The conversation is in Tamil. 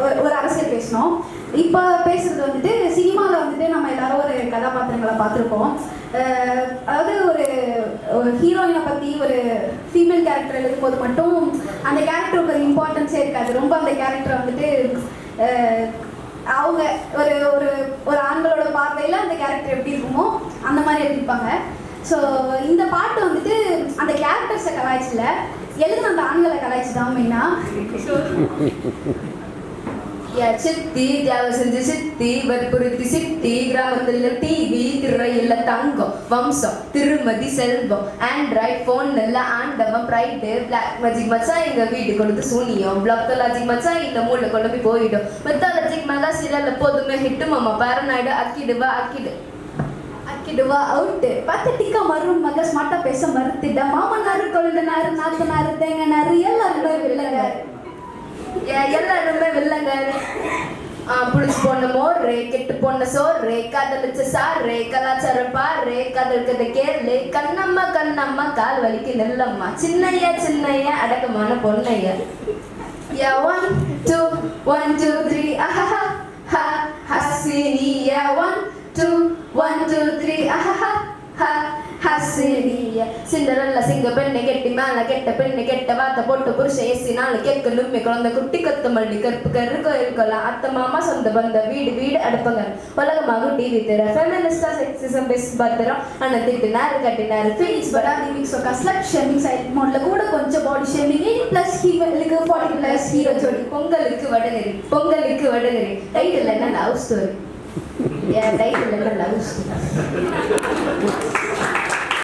ஒரு- ஒரு அரசியல் பேசணும் இப்போ பேசுறது வந்துட்டு சினிமாவில் வந்துட்டு நம்ம எல்லாரும் ஒரு கதாபாத்திரங்களை பார்த்துருப்போம் அதாவது ஒரு ஒரு ஹீரோயினை பற்றி ஒரு ஃபீமேல் கேரக்டர் எழுதும்போது மட்டும் அந்த கேரக்டருக்கு ஒரு இம்பார்ட்டன்ஸே இருக்காது. ரொம்ப அந்த கேரக்டரை வந்துட்டு அவங்க ஒரு ஒரு ஒரு ஆண்களோட பார்வையில் அந்த கேரக்டர் எப்படி இருக்குமோ அந்த மாதிரி எழுதிப்பாங்க ஸோ இந்த பாட்டு வந்துட்டு அந்த கேரக்டர்ஸை கலாய்ச்சில. எழுதுன அந்த ஆண்களை கலாய்ச்சி தான் மெயினாக சித்தி தியாகம் செஞ்சு சித்தி வற்புறுத்தி சித்தி கிராமத்துல டிவி திரையில தங்கம் வம்சம் திருமதி செல்வம் ஆண்ட்ராய்ட் போன் நல்ல ஆண்டவன் பிரைட்டு பிளாக் மேஜிக் மச்சா எங்க வீடு கொடுத்து சூனியம் பிளாக்டாலஜிக் மச்சா இந்த மூளை கொண்டு போய் போயிடும் மெத்தாலஜிக் மகா சீரியல் எப்போதுமே ஹிட்டு மாமா பேரனாய்டு அக்கிடுவா அக்கிடு அக்கிடுவா அவுட்டு பத்தட்டிக்கா மரும் மக ஸ்மார்ட்டா பேச மறுத்திட்ட. மாமனாரு கொழுந்தனாரு நாத்தனாரு தேங்கனாரு எல்லாருமே வில்லங்க நிறைய எல்லாருமே வில்லங்க. ஆ, புளிச்சு போன மோர்ரே கெட்டு போன சோர்ரே காதலிச்ச சாரே கலாச்சாரம் பாரு கதல் கதை கேளு. கண்ணம்மா கண்ணம்மா கால் வலிக்கு நெல்லம்மா. சின்னையா சின்னையா அடக்கமான பொண்ணையா யா one two one two three ஆஹா ஹா ஹசினியா one two one two three ஆஹா ஹசினியா சிண்டரல்ல சிங்க பெண்ணை கெட்டி மேல கெட்ட பெண்ணை கெட்ட வாத்த போட்டு புருஷ ஏசி நாலு கேட்க லும்மி குழந்தை குட்டி கொத்து மல்லி கருப்பு கரு கோயில் அத்த அத்தை மாமா சொந்த பந்த வீடு வீடு அடுப்பங்க. உலகமாக டிவி தர ஃபெமினிஸ்டா செக்ஸிசம் பெஸ்ட் பத்திரம். அண்ணன் திட்டினாரு கட்டினாரு. ஃபீல்ஸ் பட் மிக்ஸ் ஒரு ஸ்லட் ஷேமிங் சைட் மோட்ல கூட கொஞ்சம் பாடி ஷேமிங் எயிட் பிளஸ் ஹீரோலுக்கு ஃபார்ட்டி பிளஸ் ஹீரோ ஜோடி பொங்கலுக்கு வடநெறி பொங்கலுக்கு வடநெறி. டைட்டில் என்ன? Love story Yeah, they can என்ன? Love story